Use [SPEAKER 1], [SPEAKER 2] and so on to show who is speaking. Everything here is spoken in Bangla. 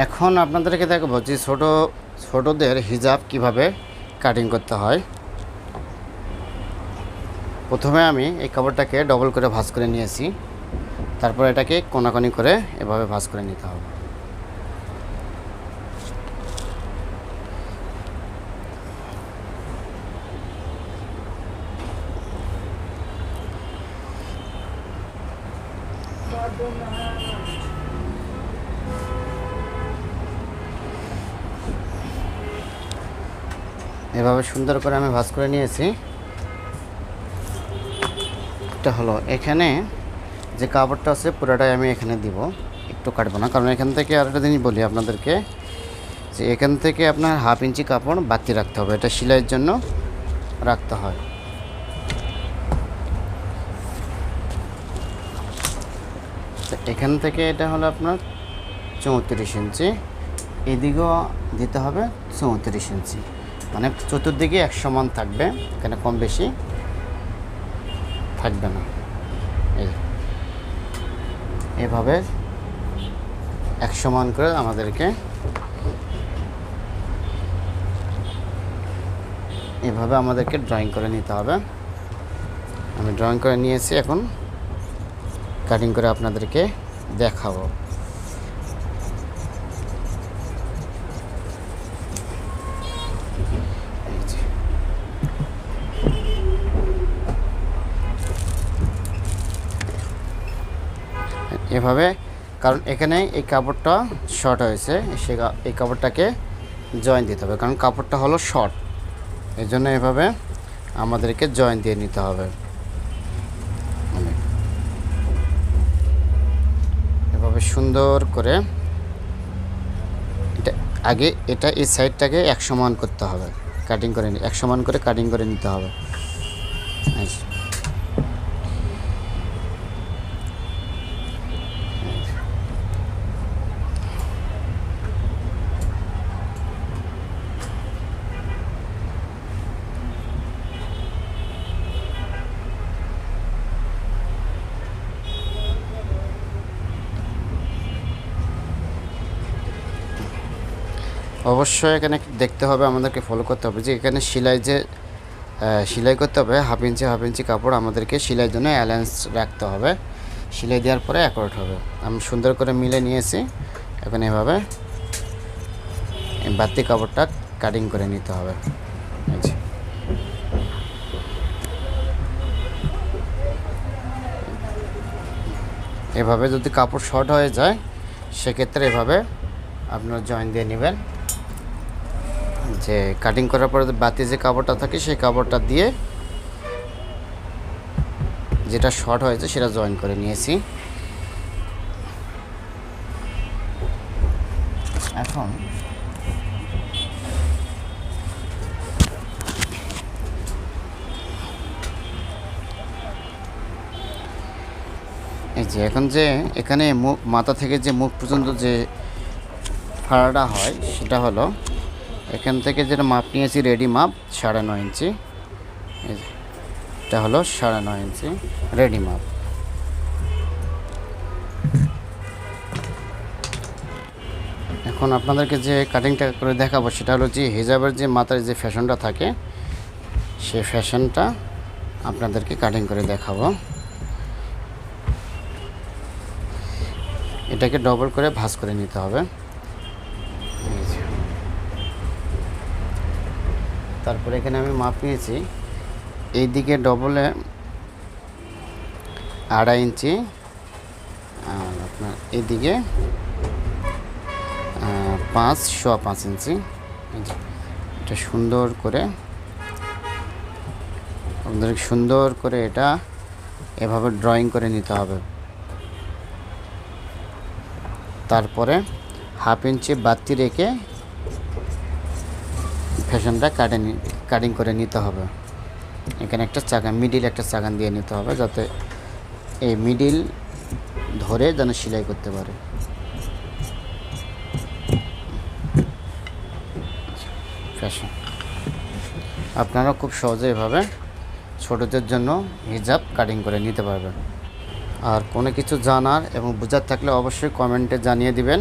[SPEAKER 1] এখন আপনাদেরকে দেখাবো যে ছোটো, ছোটোদের হিজাব কীভাবে কাটিং করতে হয়। প্রথমে আমি এই কাপড়টাকে ডবল করে ভাঁজ করে নিয়েছি। তারপর এটাকে কোনাকোনি করে এভাবে ভাঁজ করে নিতে হবে। এভাবে সুন্দর করে আমি ভাজ করে নিয়েছি। এটা হলো, এখানে যে কাপড়টা আছে পুরোটাই আমি এখানে দিব। একটু কাটবো না, কারণ এখান থেকে আরেকটা জিনিস বলি আপনাদেরকে, যে এখান থেকে আপনার হাফ ইঞ্চি কাপড় বাতি রাখতে হবে, এটা সেলাইয়ের জন্য রাখতে হয়। এখান থেকে এটা হলো আপনার চৌত্রিশ ইঞ্চি, এদিকেও দিতে হবে চৌত্রিশ ইঞ্চি। মানে চতুর্দিকে এক সমান থাকবে, এখানে কম বেশি থাকবে না। এভাবে এক সমান করে আমাদেরকে এভাবে আমাদেরকে ড্রয়িং করে নিতে হবে। আমি ড্রয়িং করে নিয়েছি, এখন কাটিং করে আপনাদেরকে দেখাবো। এভাবে, কারণ এখানে এই কাপড়টা শর্ট হয়েছে, সে এই কাপড়টাকে জয়েন দিতে হবে, কারণ কাপড়টা হলো শর্ট এই জন্য এভাবে আমাদেরকে জয়েন দিয়ে নিতে হবে। এভাবে সুন্দর করে এটা আগে এটা এই সাইডটাকে এক সমান করতে হবে। কাটিং করে এক সমান করে কাটিং করে নিতে হবে। এই অবশ্যই এখানে দেখতে হবে, আমাদেরকে ফলো করতে হবে। যে এখানে সেলাই যে সেলাই করতে হবে হাফ ইঞ্চি হাফ ইঞ্চি কাপড় আমাদেরকে সেলাইয়ের জন্য অ্যালায়েন্স রাখতে হবে। সেলাই দেওয়ার পরে অ্যাকর্ড হবে। আমি সুন্দর করে মিলে নিয়েছি। এখন এভাবে বাড়তি কাপড়টা কাটিং করে নিতে হবে। এভাবে যদি কাপড় শর্ট হয়ে যায়, সেক্ষেত্রে এভাবে আপনার জয়েন দিয়ে নেবেন। যে কাটিং করার পরে বাতি যে কাপড়টা থাকে সেই কাপড়টা দিয়ে যেটা শর্ট হয়েছে সেটা জয়েন করে নিয়েছি। এখন এই যে এখন যে এখানে মুখ মাথা থেকে যে মুখ পর্যন্ত যে ফাড়াটা হয়, সেটা হলো এখান থেকে যেটা মাপ নিয়েছি রেডি মাপ, সাড়ে নয় ইঞ্চি। এটা হলো সাড়ে নয় ইঞ্চি রেডি মাপ। এখন আপনাদেরকে যে কাটিংটা করে দেখাবো, সেটা হলো যে হিজাবের যে মাথার যে ফ্যাশনটা থাকে, সে ফ্যাশনটা আপনাদেরকে কাটিং করে দেখাবো। এটাকে ডবল করে ভাঁজ করে নিতে হবে এই যে। তারপরে এখানে আমি মাপ নিয়েছি। এই দিকে ডবলে আড়াই ইঞ্চি, আর আপনার এদিকে পাঁচ, সোয়া পাঁচ ইঞ্চি। এটা সুন্দর করে, আপনাদের সুন্দর করে এটা এভাবে ড্রয়িং করে নিতে হবে। তারপরে হাফ ইঞ্চি বাতি রেখে ফ্যাশনটা কাটে নি কাটিং করে নিতে হবে। এখানে একটা চাকান মিডিল একটা চাকান দিয়ে নিতে হবে যাতে এই মিডিল ধরে যেন সেলাই করতে পারে। ফ্যাশন। আপনারা খুব সহজে এভাবে ছোটদের জন্য হিজাব কাটিং করে নিতে পারবেন। আর কোনো কিছু জানার এবং বোঝার থাকলে অবশ্যই কমেন্টে জানিয়ে দিবেন।